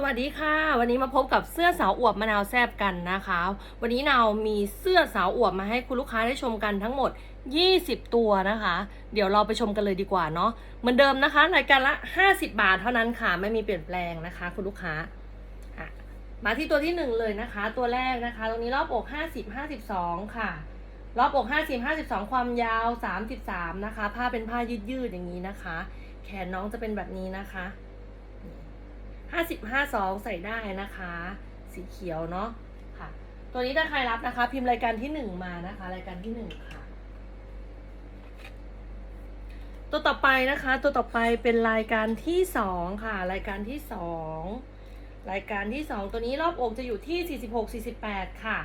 สวัสดีค่ะ วันนี้มาพบกับเสื้อสาวอวบมะนาวแซบกันนะคะ วันนี้นาวมีเสื้อสาวอวบมาให้คุณลูกค้าได้ชมกันทั้งหมด 20 ตัวนะคะ เดี๋ยวเราไปชมกันเลยดีกว่าเนาะเหมือนเดิมนะคะรายการละ 50 บาทเท่านั้นค่ะ ไม่มีเปลี่ยนแปลงนะคะ คุณลูกค้ามาที่ตัวที่หนึ่งเลยนะคะ ตัวแรกนะคะ ตรงนี้รอบอก 50 52 ค่ะ รอบอก 50 52 ความยาว 33 นะคะ ผ้าเป็นผ้ายืดๆอย่างนี้นะคะ แขนน้องจะเป็นแบบนี้นะคะ ห้าสิบห้าสองใส่ได้นะคะ สีเขียวเนาะค่ะ ตัวนี้ถ้าใครรับนะคะ พิมพ์รายการที่หนึ่งมานะคะ รายการที่หนึ่งค่ะ ตัวต่อไปนะคะ ตัวต่อไปเป็นรายการที่สองค่ะ รายการที่สองรายการที่สองตัวนี้รอบอกจะอยู่ที่สี่สิบหกสี่สิบแปดค่ะ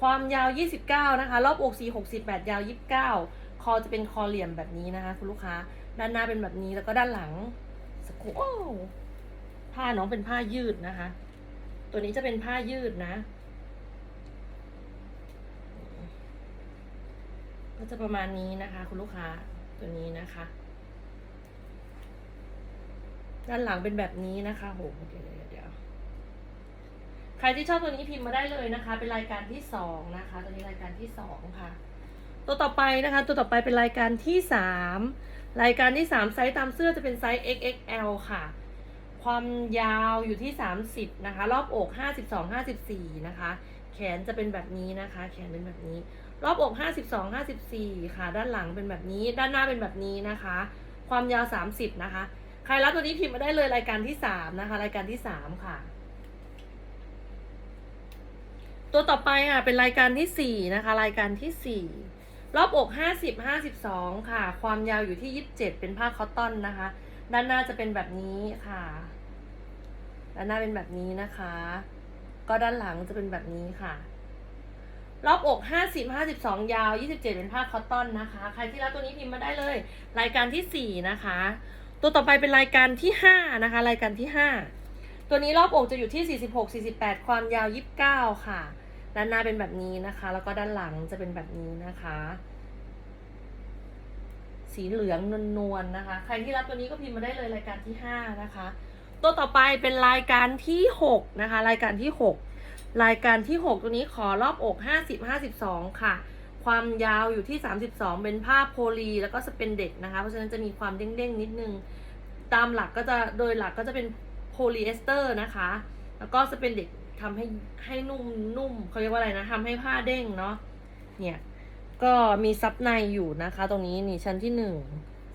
ความยาวยี่สิบเก้านะคะ รอบอกสี่หกสิบแปดยาวยี่สิบเก้าคอจะเป็นคอเหลี่ยมแบบนี้นะคะ คุณลูกค้า ด้านหน้าเป็นแบบนี้แล้วก็ด้านหลังสกโอ้ ผ้าน้องเป็นผ้ายืดนะคะ ตัวนี้จะเป็นผ้ายืดนะ ก็จะประมาณนี้นะคะ คุณลูกค้าตัวนี้นะคะ ด้านหลังเป็นแบบนี้นะคะโหเดี๋ยวเดี๋ยวใครที่ชอบตัวนี้พิมพ์มาได้เลยนะคะ เป็นรายการที่สองนะคะ ตัวนี้รายการที่สองค่ะ ตัวต่อไปนะคะ ตัวต่อไปเป็นรายการที่สามรายการที่สามไซส์ตามเสื้อจะเป็นไซส์ XXL ค่ะ ความยาวอยู่ที่ 30 นะคะ รอบอก 52 54 นะคะ แขนจะเป็นแบบนี้นะคะ แขนเป็นแบบนี้ รอบอก 52 54 ค่ะ ด้านหลังเป็นแบบนี้ ด้านหน้าเป็นแบบนี้นะคะ ความยาว 30 นะคะ ใครรับตัวนี้พิมพ์มาได้เลยรายการที่ 3 นะคะ รายการที่ 3 ค่ะ ตัวต่อไปค่ะ เป็นรายการที่ 4 นะคะ รายการที่ 4 รอบอก 50 52 ค่ะ ความยาวอยู่ที่ 27 เป็นผ้าคอตตอนนะคะ ด้านหน้าจะเป็นแบบนี้ค่ะ ด้านหน้าเป็นแบบนี้นะคะ ก็ด้านหลังจะเป็นแบบนี้ค่ะ รอบอก50 52 ยาว 27 เป็นผ้าคอตตอนนะคะ ใครที่รับตัวนี้พิมพ์มาได้เลย รายการที่ 4 นะคะ ตัวต่อไปเป็นรายการที่ 5 นะคะ รายการที่ 5 ตัวนี้รอบอกจะอยู่ที่ 46 48 ความยาว 29 ค่ะ ด้านหน้าเป็นแบบนี้นะคะ แล้วก็ด้านหลังจะเป็นแบบนี้นะคะ สีเหลืองนวลๆนะคะ ใครที่รับตัวนี้ก็พิมพ์มาได้เลยรายการที่ 5 นะคะ ตัวต่อไปเป็นรายการที่ 6 นะคะ รายการที่ 6 รายการที่ 6 ตัวนี้ขอรอบอก 50 52 ค่ะ ความยาวอยู่ที่ 32 เป็นผ้าโพลีแล้วก็สเปนเด็กนะคะ เพราะฉะนั้นจะมีความเด้งๆนิดนึง ตามหลักก็จะโดยหลักก็จะเป็นโพลีเอสเตอร์นะคะ แล้วก็สเปนเด็กทำให้ให้นุ่มนุ่มเขาเรียกว่าอะไรนะทำให้ผ้าเด้งเนาะเนี่ย ก็มีซับในอยู่นะคะ ตรงนี้นี่ชั้นที่หนึ่ง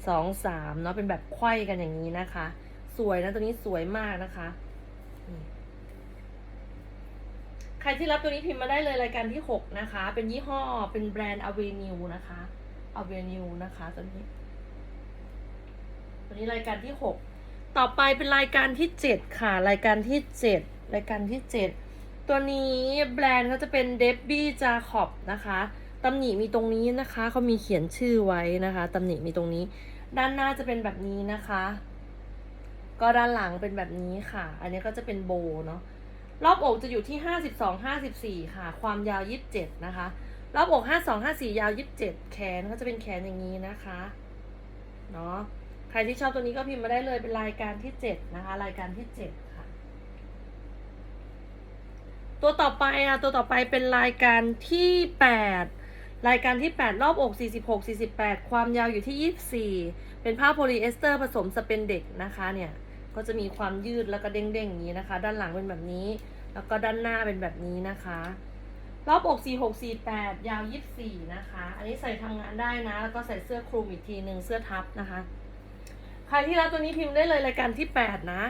สองสามเนาะเป็นแบบไขว้กันอย่างนี้นะคะ สวยนะตัวนี้สวยมากนะคะใครที่รับตัวนี้พิมพ์มาได้เลยรายการที่หกนะคะ เป็นยี่ห้อเป็นแบรนด์ Avenue นะคะ Avenue นะคะตัวนี้ ตัวนี้รายการที่หกต่อไปเป็นรายการที่เจ็ดค่ะ รายการที่เจ็ดรายการที่เจ็ดตัวนี้แบรนด์เขาจะเป็น Debbie Jacob นะคะ ตำหนิมีตรงนี้นะคะเขามีเขียนชื่อไว้นะคะตำหนิมีตรงนี้ ด้านหน้าจะเป็นแบบนี้นะคะ ก็ด้านหลังเป็นแบบนี้ค่ะ อันนี้ก็จะเป็นโบเนาะรอบอกจะอยู่ที่ห้าสิบสองห้าสิบสี่ค่ะ ความยาวยี่สิบเจ็ดนะคะ รอบอกห้าสองห้าสี่ยาวยี่สิบเจ็ดแขนก็จะเป็นแขนอย่างนี้นะคะเนาะใครที่ชอบตัวนี้ก็พิมพ์มาได้เลยเป็นรายการที่เจ็ดนะคะ รายการที่เจ็ดค่ะ ตัวต่อไปอะตัวต่อไปเป็นรายการที่แปด รายการที่ 8 รอบอก46 48 ความยาวอยู่ที่ 24 เป็นผ้าโพลีเอสเตอร์ผสมสเปนเด็กนะคะเนี่ยก็จะมีความยืดแล้วก็เด้งๆอย่างนี้นะคะ ด้านหลังเป็นแบบนี้ แล้วก็ด้านหน้าเป็นแบบนี้นะคะ รอบอก46 48 ยาว 24 นะคะ อันนี้ใส่ทำงานได้นะ แล้วก็ใส่เสื้อคลุมอีกทีหนึ่งเสื้อทับนะคะ ใครที่รับตัวนี้พิมพ์ได้เลยรายการที่ 8 นะ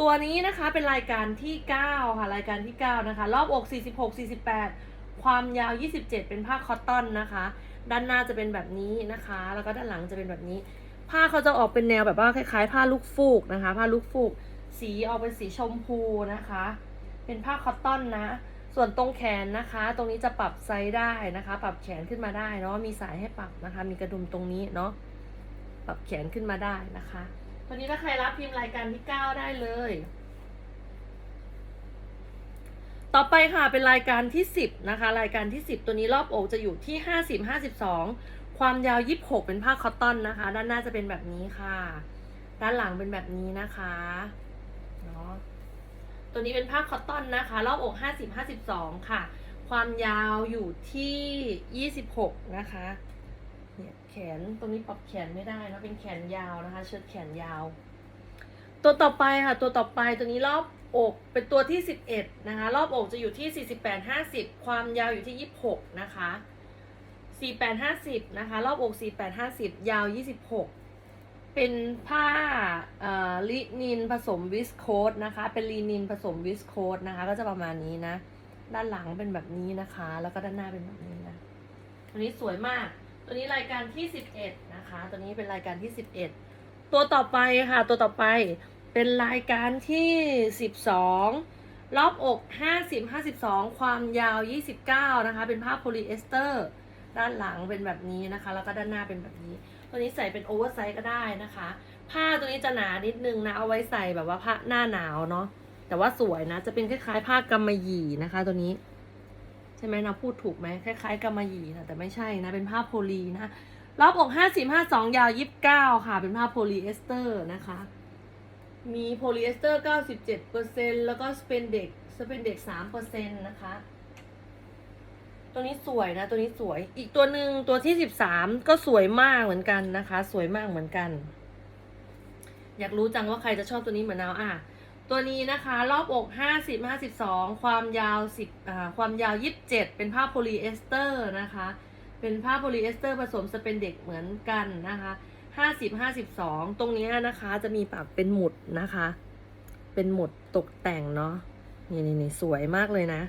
ตัวนี้นะคะเป็นรายการที่ 9 ค่ะรายการที่ 9 นะคะ รอบอก46 48 ความยาว 27 เป็นผ้าคอตตอนนะคะ ด้านหน้าจะเป็นแบบนี้นะคะ แล้วก็ด้านหลังจะเป็นแบบนี้ ผ้าเขาจะออกเป็นแนวแบบว่าคล้ายๆ ผ้าลูกฟูกนะคะ ผ้าลูกฟูก สีออกเป็นสีชมพูนะคะ เป็นผ้าคอตตอนนะ ส่วนตรงแขนนะคะ ตรงนี้จะปรับไซส์ได้นะคะ ปรับแขนขึ้นมาได้เนาะ มีสายให้ปรับนะคะ มีกระดุมตรงนี้เนาะ ปรับแขนขึ้นมาได้นะคะ วันนี้ถ้าใครรับพิมพ์รายการที่ 9 ได้เลย ต่อไปค่ะเป็นรายการที่ 10นะคะรายการที่ 10 ตัวนี้รอบอกจะอยู่ที่ 50 52 ความยาว 26 เป็นผ้าคอตตอนนะคะ ด้านหน้าจะเป็นแบบนี้ค่ะ ด้านหลังเป็นแบบนี้นะคะเนาะตัวนี้เป็นผ้าคอตตอนนะคะ รอบอกห้าสิบห้าสิบสองค่ะ ความยาวอยู่ที่ยี่สิบหกนะคะเนี่ยแขนตรงนี้ปรับแขนไม่ได้นะเป็นแขนยาวนะคะ เชิ้ตแขนยาว ตัวต่อไปค่ะ ตัวต่อไปตัวนี้รอบ อกเป็นตัวที่สิบเอ็ดนะคะ รอบอกจะอยู่ที่สี่สิบแปดห้าสิบความยาวอยู่ที่ยี่สิบหกนะคะสี่แปดห้าสิบนะคะ รอบอกสี่แปดห้าสิบยาวยี่สิบหกเป็นผ้าลินินผสมวิสโคสนะคะ เป็นลีนินผสมวิสโคสนะคะ ก็จะประมาณนี้นะ ด้านหลังเป็นแบบนี้นะคะ แล้วก็ด้านหน้าเป็นแบบนี้นะ ตัวนี้สวยมาก ตัวนี้รายการที่ 11 นะคะ ตัวนี้เป็นรายการที่ 11 ตัวต่อไปค่ะ ตัวต่อไป เป็นรายการที่ 12 รอบอก 50 52 ความยาว 29 นะคะ เป็นผ้าโพลีเอสเตอร์ ด้านหลังเป็นแบบนี้นะคะ แล้วก็ด้านหน้าเป็นแบบนี้ ตัวนี้ใส่เป็นโอเวอร์ไซส์ก็ได้นะคะ ผ้าตัวนี้จะหนานิดนึงนะ เอาไว้ใส่แบบว่าผ้าหน้าหนาวเนาะ แต่ว่าสวยนะ จะเป็นคล้ายๆ ผ้ากำมะหยี่นะคะ ตัวนี้ ใช่ไหมนะพูดถูกไหมคล้ายๆกำมะหยี่นะแต่ไม่ใช่นะ เป็นผ้าโพลีนะรอบอกห้าสิบห้าสองยาวยิบเก้าค่ะ เป็นผ้าโพลีเอสเตอร์นะคะ มีโพลีเอสเตอร์เก้าสิบเจ็ดเปอร์เซ็นแล้วก็สเปนเด็กสเปนเด็กสามเปอร์เซ็นนะคะ ตัวนี้สวยนะ ตัวนี้สวย อีกตัวหนึ่งตัวที่สิบสามก็สวยมากเหมือนกันนะคะ สวยมากเหมือนกัน อยากรู้จังว่าใครจะชอบตัวนี้เหมือนเราอะ ตัวนี้นะคะ รอบอก 50 52 ความยาว 10อ่าความยาว 27 เป็นผ้าโพลีเอสเตอร์นะคะ เป็นผ้าโพลีเอสเตอร์ผสมสเปนเด็กเหมือนกันนะคะ 50 52ตรงนี้นะคะจะมีปากเป็นหมุดนะคะ เป็นหมุดตกแต่งเนาะนี่นี่นี่สวยมากเลยนะ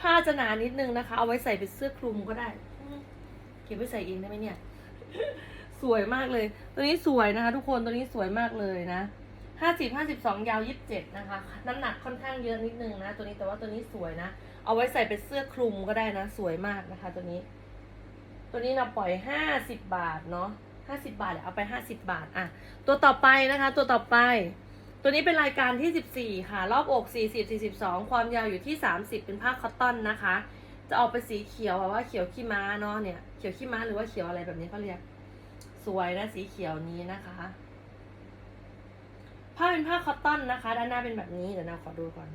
ผ้าจะหนานิดนึงนะคะ เอาไว้ใส่เป็นเสื้อคลุมก็ได้ เก็บไว้ใส่เองได้ไหมเนี่ย สวยมากเลย ตัวนี้สวยนะคะ ทุกคนตัวนี้สวยมากเลยนะห้าสิบห้าสิบสองยาวยี่สิบเจ็ดนะคะ น้ำหนักค่อนข้างเยอะนิดนึงนะ ตัวนี้แต่ว่าตัวนี้สวยนะ เอาไว้ใส่เป็นเสื้อคลุมก็ได้นะ สวยมากนะคะ ตัวนี้ ตัวนี้เราปล่อยห้าสิบบาทเนาะห้าสิบาทเดี๋ยวเอาไปห้าสิบาทอะตัวต่อไปนะคะ ตัวต่อไป ตัวนี้เป็นรายการที่สิบสี่ค่ะ รอบอกสี่สิบสี่สิบสองความยาวอยู่ที่สามสิบเป็นผ้าคอตตอนนะคะ จะออกเป็นสีเขียวแบบว่าเขียวขี้ม้าเนาะเนี่ยเขียวขี้ม้าหรือว่าเขียวอะไรแบบนี้เขาเรียกสวยนะสีเขียวนี้นะคะผ้าเป็นผ้าคอตตอนนะคะ ด้านหน้าเป็นแบบนี้เดี๋ยวนาขอดูก่อน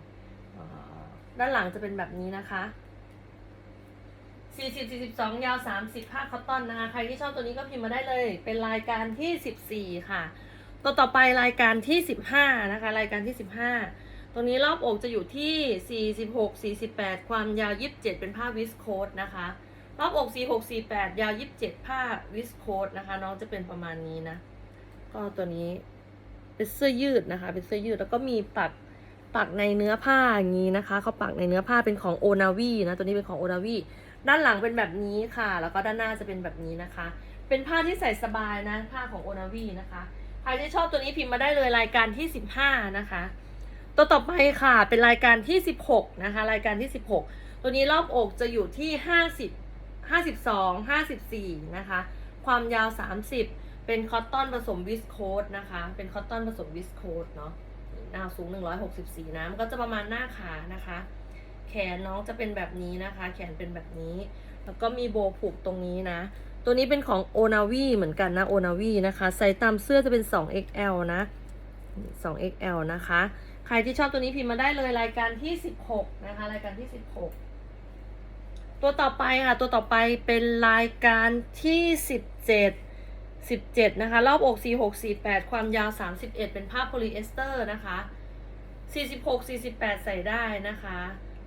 ด้านหลังจะเป็นแบบนี้นะคะ 40 42ยาว30ผ้าคอตตอนนะคะ ใครที่ชอบตัวนี้ก็พิมพ์มาได้เลย เป็นรายการที่14ค่ะ ตัวต่อไปรายการที่15นะคะ รายการที่15ตรงนี้รอบอกจะอยู่ที่46 48ความยาว27เป็นผ้าวิสโคสนะคะ รอบอก46 48ยาว27ผ้าวิสโคสนะคะ น้องจะเป็นประมาณนี้นะ ก็ตัวนี้เป็นเสื้อยืดนะคะ เป็นเสื้อยืดแล้วก็มีปักปักในเนื้อผ้าอย่างนี้นะคะเขาปักในเนื้อผ้าเป็นของโอนาวีนะ ตัวนี้เป็นของโอนาวี ด้านหลังเป็นแบบนี้ค่ะ แล้วก็ด้านหน้าจะเป็นแบบนี้นะคะ เป็นผ้าที่ใส่สบายนะ ผ้าของโอนาวีนะคะ ใครที่ชอบตัวนี้พิมพ์มาได้เลยรายการที่สิบห้านะคะ ตัวต่อไปค่ะ เป็นรายการที่สิบหกนะคะ รายการที่สิบหกตัวนี้รอบอกจะอยู่ที่ห้าสิบห้าสิบสองห้าสิบสี่นะคะ ความยาวสามสิบเป็นคอตตอนผสมวิสโคสนะคะ เป็นคอตตอนผสมวิสโคสเนาะหน้าสูง 164 นะมันก็จะประมาณหน้าขานะคะ แขนน้องจะเป็นแบบนี้นะคะ แขนเป็นแบบนี้ แล้วก็มีโบว์ผูกตรงนี้นะ ตัวนี้เป็นของโอนาวีเหมือนกันนะโอนาวีนะคะไซส์ตามเสื้อจะเป็น 2XL นะ 2XL นะคะ ใครที่ชอบตัวนี้พิมพ์มาได้เลยรายการที่ 16 นะคะ รายการที่ 16 ตัวต่อไปค่ะ ตัวต่อไปเป็นรายการที่ 17 17 นะคะ รอบอก 46 48 ความยาว 31 เป็นผ้าโพลีเอสเตอร์นะคะ 46 48 ใส่ได้นะคะ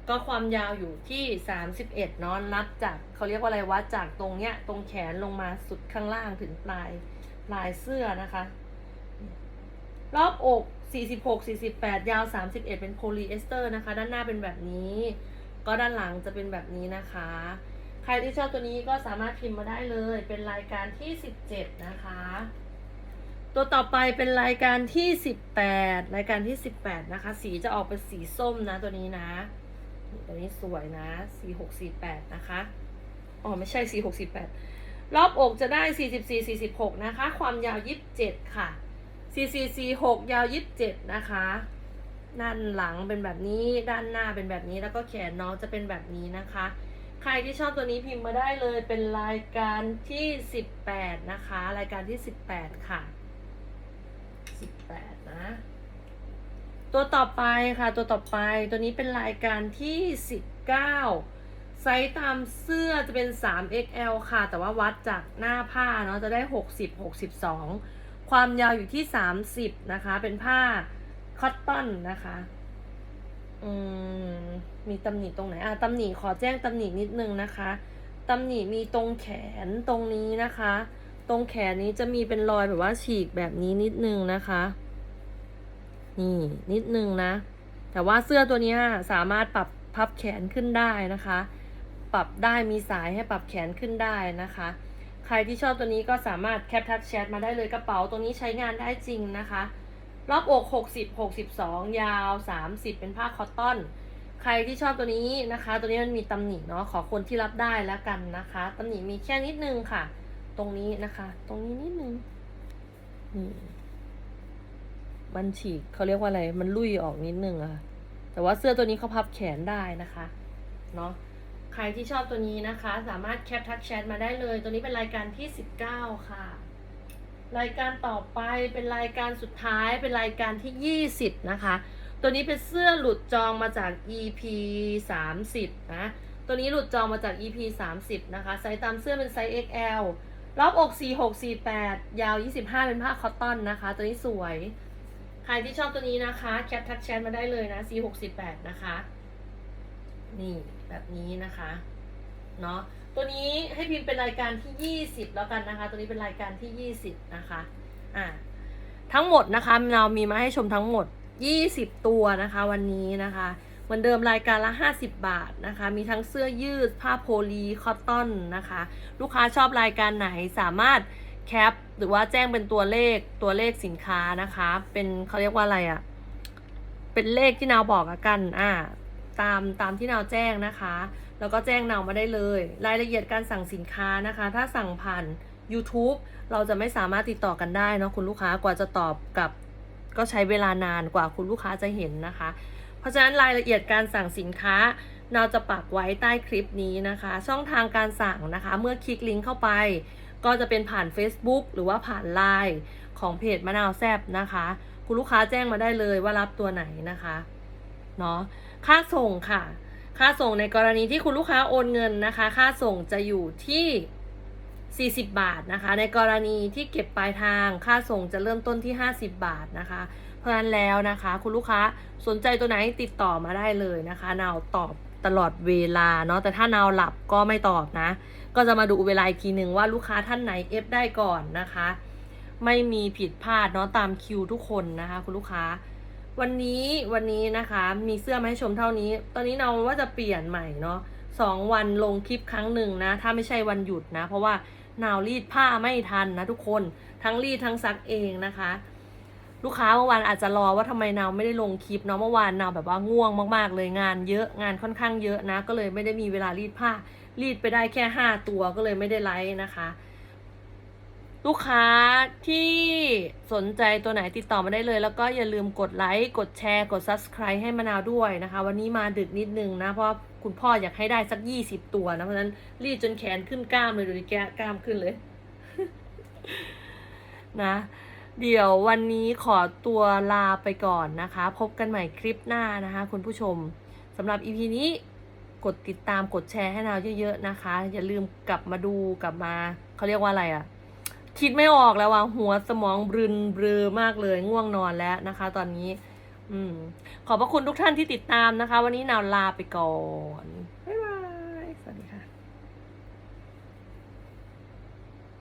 ก็ความยาวอยู่ที่ 31เนาะนับจากเขาเรียกว่าอะไรวัดจากตรงเนี้ยตรงแขนลงมาสุดข้างล่างถึงปลายปลายเสื้อนะคะ รอบอก 46 48 ยาว 31 เป็นโพลีเอสเตอร์นะคะ ด้านหน้าเป็นแบบนี้ ก็ด้านหลังจะเป็นแบบนี้นะคะ ใครที่ชอบตัวนี้ก็สามารถพิมพ์มาได้เลย เป็นรายการที่ 17 นะคะ ตัวต่อไปเป็นรายการที่ 18 รายการที่ 18 นะคะ สีจะออกเป็นสีส้มนะตัวนี้นะ ตัวนี้สวยนะ4648นะคะ อ๋อ ไม่ใช่4648รอบอกจะได้44 46นะคะ ความยาว27ค่ะ4446ยาว27นะคะ ด้านหลังเป็นแบบนี้ ด้านหน้าเป็นแบบนี้ แล้วก็แขนน้องจะเป็นแบบนี้นะคะ ใครที่ชอบตัวนี้พิมพ์มาได้เลย เป็นรายการที่18นะคะ รายการที่18ค่ะ18นะ ตัวต่อไปค่ะตัวต่อไปตัวนี้เป็นรายการที่ 19 ไซส์ตามเสื้อจะเป็น 3XL ค่ะ แต่ว่าวัดจากหน้าผ้าเนาะจะได้ 60 62 ความยาวอยู่ที่ 30 นะคะ เป็นผ้าคอตตอนนะคะอืมมีตำหนิตรงไหนอะตำหนิขอแจ้งตำหนินิดนึงนะคะตำหนิมีตรงแขนตรงนี้นะคะ ตรงแขนนี้จะมีเป็นรอยแบบว่าฉีกแบบนี้นิดนึงนะคะ นี่นิดนึงนะ แต่ว่าเสื้อตัวนี้สามารถปรับพับแขนขึ้นได้นะคะ ปรับได้มีสายให้ปรับแขนขึ้นได้นะคะ ใครที่ชอบตัวนี้ก็สามารถแคปทักแชทมาได้เลยกระเป๋าตัวนี้ใช้งานได้จริงนะคะ รอบอก 60 62 ยาว 30 เป็นผ้าคอตตอน ใครที่ชอบตัวนี้นะคะ ตัวนี้มันมีตำหนิเนาะขอคนที่รับได้แล้วกันนะคะตำหนิมีแค่นิดนึงค่ะ ตรงนี้นะคะ ตรงนี้นิดนึงนี่ มันฉีกเขาเรียกว่าอะไร มันลุยออกนิดนึงอะแต่ว่าเสื้อตัวนี้เขาพับแขนได้นะคะ เนาะใครที่ชอบตัวนี้นะคะ สามารถแคปทักแชทมาได้เลย ตัวนี้เป็นรายการที่ 19 ค่ะ รายการต่อไปเป็นรายการสุดท้ายเป็นรายการที่ 20 นะคะ ตัวนี้เป็นเสื้อหลุดจองมาจาก EP 30 นะ ตัวนี้หลุดจองมาจาก EP 30 นะคะ ไซส์ตามเสื้อเป็นไซส์ XL รอบอก 46 48 ยาว 25 เป็นผ้าคอตตอนนะคะ ตัวนี้สวย ใครที่ชอบตัวนี้นะคะแคปทักแชทมาได้เลยนะ C68 นะคะ นี่แบบนี้นะคะเนาะตัวนี้ให้พิมพ์เป็นรายการที่ 20 แล้วกันนะคะ ตัวนี้เป็นรายการที่ 20 นะคะอ่าทั้งหมดนะคะเรามีมาให้ชมทั้งหมด 20 ตัวนะคะ วันนี้นะคะเหมือนเดิมรายการละ 50 บาทนะคะ มีทั้งเสื้อยืดผ้าโพลีคอตตอนนะคะ ลูกค้าชอบรายการไหนสามารถ แคปหรือว่าแจ้งเป็นตัวเลขตัวเลขสินค้านะคะ เป็นเขาเรียกว่าอะไรอะ่ะ เป็นเลขที่นาวบอกกันอ่าตามตามที่นาวแจ้งนะคะ แล้วก็แจ้งนาวมาได้เลย รายละเอียดการสั่งสินค้านะคะ ถ้าสั่งผ่าน YouTube เราจะไม่สามารถติดต่อกันได้เนาะคุณลูกค้ากว่าจะตอบกับ ก็ใช้เวลานานกว่าคุณลูกค้าจะเห็นนะคะ เพราะฉะนั้นรายละเอียดการสั่งสินค้าเราจะปักไว้ใต้คลิปนี้นะคะ ช่องทางการสั่งนะคะ เมื่อคลิกลิงก์เข้าไป ก็จะเป็นผ่าน Facebook หรือว่าผ่าน Line ของเพจมะนาวแซบนะคะ คุณลูกค้าแจ้งมาได้เลยว่ารับตัวไหนนะคะเนาะค่าส่งค่ะ ค่าส่งในกรณีที่คุณลูกค้าโอนเงินนะคะ ค่าส่งจะอยู่ที่ 40 บาทนะคะ ในกรณีที่เก็บปลายทาง ค่าส่งจะเริ่มต้นที่ 50 บาทนะคะ เพราะฉะนั้นแล้วนะคะ คุณลูกค้าสนใจตัวไหนติดต่อมาได้เลยนะคะนาวตอบ ตลอดเวลาเนาะแต่ถ้านาวหลับก็ไม่ตอบนะ ก็จะมาดูเวลาอีกทีหนึ่งว่าลูกค้าท่านไหนเอฟได้ก่อนนะคะ ไม่มีผิดพลาดเนาะตามคิวทุกคนนะคะ คุณลูกค้า วันนี้วันนี้นะคะมีเสื้อมาให้ชมเท่านี้ ตอนนี้เราว่าจะเปลี่ยนใหม่เนาะสองวันลงคลิปครั้งหนึ่งนะ ถ้าไม่ใช่วันหยุดนะ เพราะว่านาวรีดผ้าไม่ทันนะทุกคนทั้งรีดทั้งซักเองนะคะ ลูกค้าเมื่อวานอาจจะรอว่าทำไมนาวไม่ได้ลงคลิปเนาะเมื่อวานนาวแบบว่าง่วงมากๆ เลยงานเยอะงานค่อนข้างเยอะนะ ก็เลยไม่ได้มีเวลารีดผ้า รีดไปได้แค่ห้าตัวก็เลยไม่ได้ไลฟ์นะคะ ลูกค้าที่สนใจตัวไหนติดต่อมาได้เลย แล้วก็อย่าลืมกดไลค์กดแชร์กด subscribe ให้มะนาวด้วยนะคะ วันนี้มาดึกนิดนึงนะ เพราะคุณพ่ออยากให้ได้สักยี่สิบตัวนะเพราะฉะนั้นรีดจนแขนขึ้นกล้ามเลยดูดิแกกล้ามขึ้นเลย นะ เดี๋ยววันนี้ขอตัวลาไปก่อนนะคะ พบกันใหม่คลิปหน้านะคะ คุณผู้ชมสำหรับ EP นี้กดติดตามกดแชร์ให้เราเยอะๆนะคะ อย่าลืมกลับมาดูกลับมาเขาเรียกว่าอะไรอะ่ะ คิดไม่ออกแล้วว่าหัวสมองบรึนเบลอมากเลยง่วงนอนแล้วนะคะ ตอนนี้ อืม ขอบพระคุณทุกท่านที่ติดตามนะคะ วันนี้นาวลาไปก่อนบ๊ายบาย